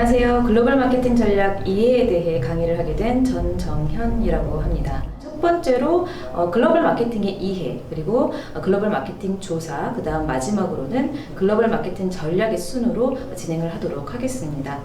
안녕하세요. 글로벌 마케팅 전략 2에 대해 강의를 하게 된 전정현이라고 합니다. 첫 번째로 어, 글로벌 마케팅의 이해, 그리고 어, 글로벌 마케팅 조사, 그 다음 마지막으로는 글로벌 마케팅 전략의 순으로 진행을 하도록 하겠습니다.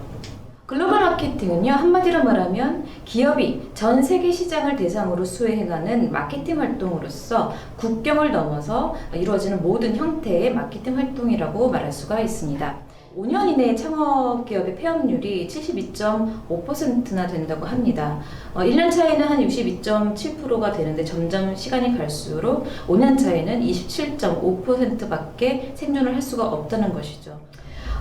글로벌 마케팅은요, 한마디로 말하면 기업이 전 세계 시장을 대상으로 수행하는 마케팅 활동으로서 국경을 넘어서 이루어지는 모든 형태의 마케팅 활동이라고 말할 수가 있습니다. 5년 이내에 창업 기업의 폐업률이 72.5%나 된다고 합니다. 어, 1년 차에는 한 62.7%가 되는데 점점 시간이 갈수록 5년 차에는 27.5%밖에 생존을 할 수가 없다는 것이죠.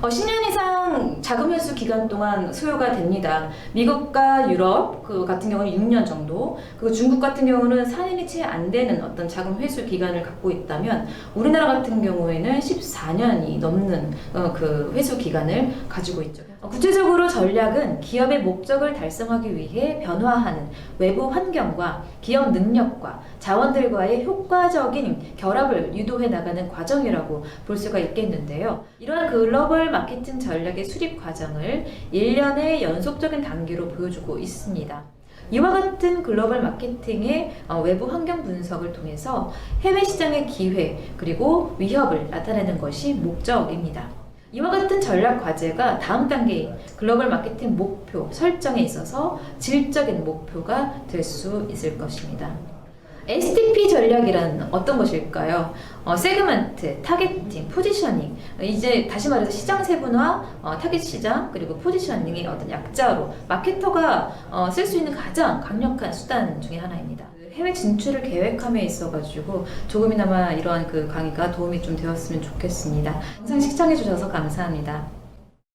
어, 10년 이상 자금 회수 기간 동안 소요가 됩니다. 미국과 유럽 그 같은 경우는 6년 정도, 그리고 중국 같은 경우는 4년이 채 안 되는 어떤 자금 회수 기간을 갖고 있다면 우리나라 같은 경우에는 14년이 넘는 어, 그 회수 기간을 가지고 있죠. 어, 구체적으로 전략은 기업의 목적을 달성하기 위해 변화하는 외부 환경과 기업 능력과 자원들과의 효과적인 결합을 유도해 나가는 과정이라고 볼 수가 있겠는데요. 이러한 글로벌 마케팅 전략의 수립 과정을 1년의 연속적인 단계로 보여주고 있습니다. 이와 같은 글로벌 마케팅의 어, 외부 환경 분석을 통해서 해외 시장의 기회 그리고 위협을 나타내는 것이 목적입니다. 이와 같은 전략 과제가 다음 단계인 글로벌 마케팅 목표 설정에 있어서 질적인 목표가 될 수 있을 것입니다. STP 전략이란 어떤 것일까요? 어, 세그먼트, 타겟팅, 포지셔닝. 이제 다시 말해서 시장 세분화, 어, 타겟 시장, 그리고 포지셔닝의 어떤 약자로 마케터가 어, 쓸수 있는 가장 강력한 수단 중에 하나입니다. 해외 진출을 계획함에 있어가지고 조금이나마 이러한 그 강의가 도움이 좀 되었으면 좋겠습니다. 영상 시청해주셔서 감사합니다.